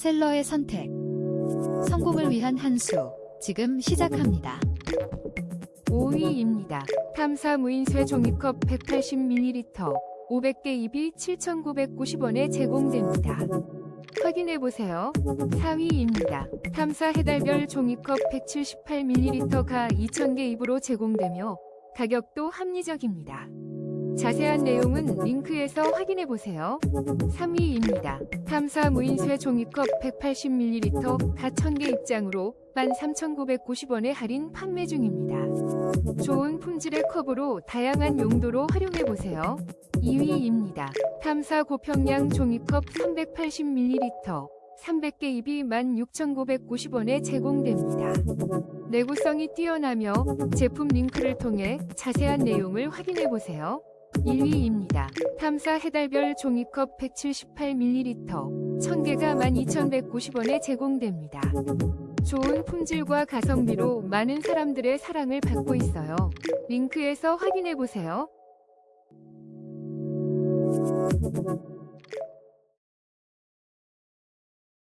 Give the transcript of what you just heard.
셀러의 선택. 성공을 위한 한 수. 지금 시작합니다. 5위입니다. 탐사 무인쇠 종이컵 180ml 500개 입이 7,990원에 제공됩니다. 확인해보세요. 4위입니다. 탐사 해달별 종이컵 178ml가 2,000개 입으로 제공되며 가격도 합리적입니다. 자세한 내용은 링크에서 확인해 보세요. 3위입니다. 탐사 무인쇠 종이컵 180ml 가 1000개 입장으로 13,990원에 할인 판매 중입니다. 좋은 품질의 컵으로 다양한 용도로 활용해 보세요. 2위입니다. 탐사 고평량 종이컵 380ml 300개 입이 16,990원에 제공됩니다. 내구성이 뛰어나며 제품 링크를 통해 자세한 내용을 확인해 보세요. 1위입니다. 탐사 해달별 종이컵 178ml 1000개가 12,190원에 제공됩니다. 좋은 품질과 가성비로 많은 사람들의 사랑을 받고 있어요. 링크에서 확인해보세요.